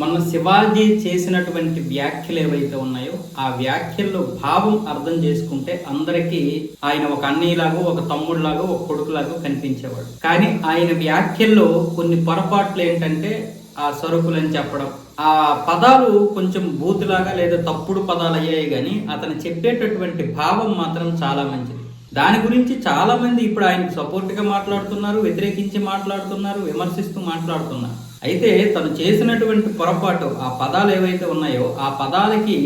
మొన్న శివాజీ చేసినటువంటి వ్యాఖ్యలు ఏవైతే ఉన్నాయో ఆ వ్యాఖ్యల్లో భావం అర్థం చేసుకుంటే అందరికీ ఆయన ఒక అన్నయ్యలాగో ఒక తమ్ముడిలాగో ఒక కొడుకులాగో కనిపించేవాడు. కానీ ఆయన వ్యాఖ్యల్లో కొన్ని పొరపాట్లు ఏంటంటే ఆ సరుకులని చెప్పడం ఆ పదాలు కొంచెం బూతులాగా లేదా తప్పుడు పదాలు అయ్యాయి కానీ అతను చెప్పేటటువంటి భావం మాత్రం చాలా మంచిది. దాని గురించి చాలా మంది ఇప్పుడు ఆయనకు సపోర్ట్గా మాట్లాడుతున్నారు వ్యతిరేకించి మాట్లాడుతున్నారు విమర్శిస్తూ మాట్లాడుతున్నారు. అయితే తను చేసినటువంటి పొరపాటు ఆ పదాలు ఏవైతే ఉన్నాయో ఆ పదాలకి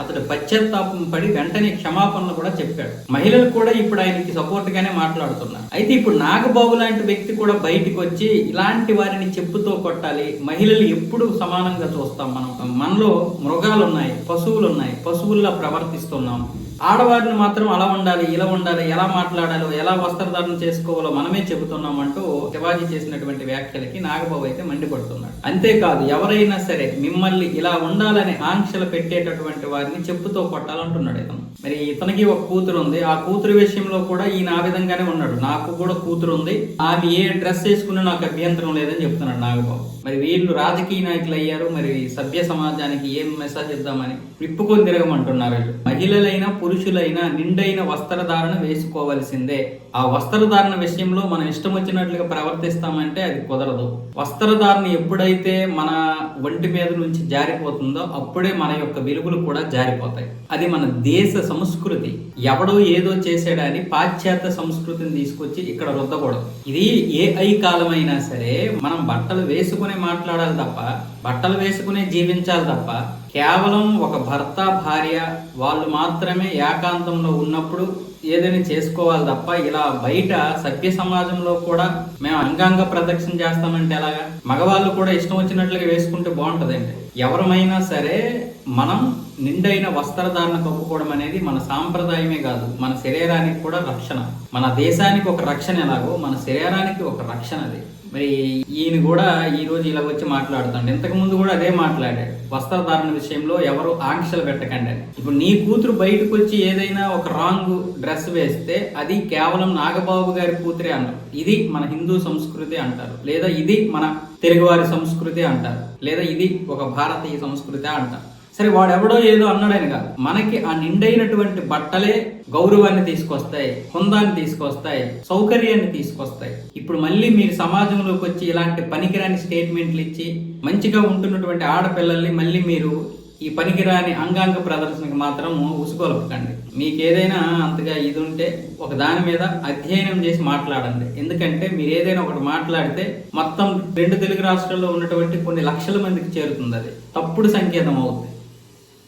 అతడు పశ్చాత్తాపం పడి వెంటనే క్షమాపణలు కూడా చెప్పాడు. మహిళలు కూడా ఇప్పుడు ఆయనకి సపోర్ట్ గానే మాట్లాడుతున్నారు. అయితే ఇప్పుడు నాగబాబు లాంటి వ్యక్తి కూడా బయటకు వచ్చి ఇలాంటి వారిని చెప్పుతో కొట్టాలి. మహిళలు ఎప్పుడు సమానంగా చూస్తాం మనం. మనలో మృగాలు ఉన్నాయి పశువులు ఉన్నాయి పశువుల్లా ప్రవర్తిస్తున్నాం. ఆడవారిని మాత్రం అలా ఉండాలి ఇలా ఉండాలి ఎలా మాట్లాడాలో ఎలా వస్త్రధారణ చేసుకోవాలో మనమే చెబుతున్నాం అంటూ శివాజీ చేసినటువంటి వ్యాఖ్యలకి నాగబాబు అయితే మండిపడుతున్నాడు. అంతేకాదు ఎవరైనా సరే మిమ్మల్ని ఇలా ఉండాలని ఆంక్షలు పెట్టేటటువంటి వారిని చెప్పుతో కొట్టాలంటున్నాడు ఇతను. మరి ఇతనికి ఒక కూతురు ఉంది. ఆ కూతురు విషయంలో కూడా ఈయన ఆ విధంగానే ఉన్నాడు. నాకు కూడా కూతురు ఉంది. ఆమె ఏ డ్రెస్ వేసుకున్నా నాకు అభ్యంతరం లేదని చెప్తున్నాడు నాగబాబు. మరి వీళ్ళు రాజకీయ నాయకులు అయ్యారు. మరి సభ్య సమాజానికి ఏం మెసేజ్ ఇద్దామని విప్పుకొని తిరగమంటున్నారు మహిళలైనా పురుషులైనా నిండైన వస్త్రధారణ వేసుకోవాల్సిందే. ఆ వస్త్రధారణ విషయంలో మనం ఇష్టం వచ్చినట్లుగా ప్రవర్తిస్తామంటే అది కుదరదు. వస్త్రధారణ ఎప్పుడైతే మన ఒంటి మీద నుంచి జారిపోతుందో అప్పుడే మన యొక్క విలువలు కూడా జారిపోతాయి. అది మన దేశ సంస్కృతి. ఎవడో ఏదో చేసాడని పాశ్చాత్య సంస్కృతిని తీసుకొచ్చి ఇక్కడ రుద్దకూడదు. ఇది ఏ ఐ కాలమైనా సరే మనం బట్టలు వేసుకునే మాట్లాడాలి తప్ప బట్టలు వేసుకునే జీవించాలి తప్ప కేవలం ఒక భర్త భార్య వాళ్ళు మాత్రమే ఏకాంతంలో ఉన్నప్పుడు ఏదైనా చేసుకోవాలి తప్ప ఇలా బయట సభ్య సమాజంలో కూడా మేము అంగాంగ ప్రదక్షిణ చేస్తామంటే ఎలాగా? మగవాళ్ళు కూడా ఇష్టం వచ్చినట్లుగా వేసుకుంటే బాగుంటుందండి. ఎవరమైనా సరే మనం నిండైన వస్త్రధారణ కప్పుకోవడం అనేది మన సాంప్రదాయమే కాదు మన శరీరానికి కూడా రక్షణ. మన దేశానికి ఒక రక్షణ ఎలాగో మన శరీరానికి ఒక రక్షణ అది. మరి ఈయన కూడా ఈరోజు ఇలా వచ్చి మాట్లాడుతాడు. ఇంతకుముందు కూడా అదే మాట్లాడాడు. వస్త్రధారణ విషయంలో ఎవరు ఆంక్షలు పెట్టకండి అని. ఇప్పుడు నీ కూతురు బయటకు వచ్చి ఏదైనా ఒక రాంగ్ డ్రెస్ వేస్తే అది కేవలం నాగబాబు గారి కూతురే అన్నారు. ఇది మన హిందూ సంస్కృతి అంటారు. లేదా ఇది మన తెలుగువారి సంస్కృతి అంటారు. లేదా ఇది ఒక భారతీయ సంస్కృతి అంటారు. సరే వాడెవడో ఏదో అన్నాడని కాదు. మనకి ఆ నిండైనటువంటి బట్టలే గౌరవాన్ని తీసుకొస్తాయి హుందాన్ని తీసుకొస్తాయి సౌకర్యాన్ని తీసుకొస్తాయి. ఇప్పుడు మళ్ళీ మీరు సమాజంలోకి వచ్చి ఇలాంటి పనికిరాని స్టేట్మెంట్లు ఇచ్చి మంచిగా ఉంటున్నటువంటి ఆడపిల్లల్ని మళ్ళీ మీరు ఈ పనికిరాని అంగాంగ ప్రదర్శనకు మాత్రం ఉసుకోలపకండి మీకు ఏదైనా అంతగా ఇది ఉంటే ఒక దాని మీద అధ్యయనం చేసి మాట్లాడండి. ఎందుకంటే మీరు ఏదైనా ఒకటి మాట్లాడితే మొత్తం రెండు తెలుగు రాష్ట్రాల్లో ఉన్నటువంటి కొన్ని లక్షల మందికి చేరుతుంది అది తప్పుడు సంకేతం అవుతుంది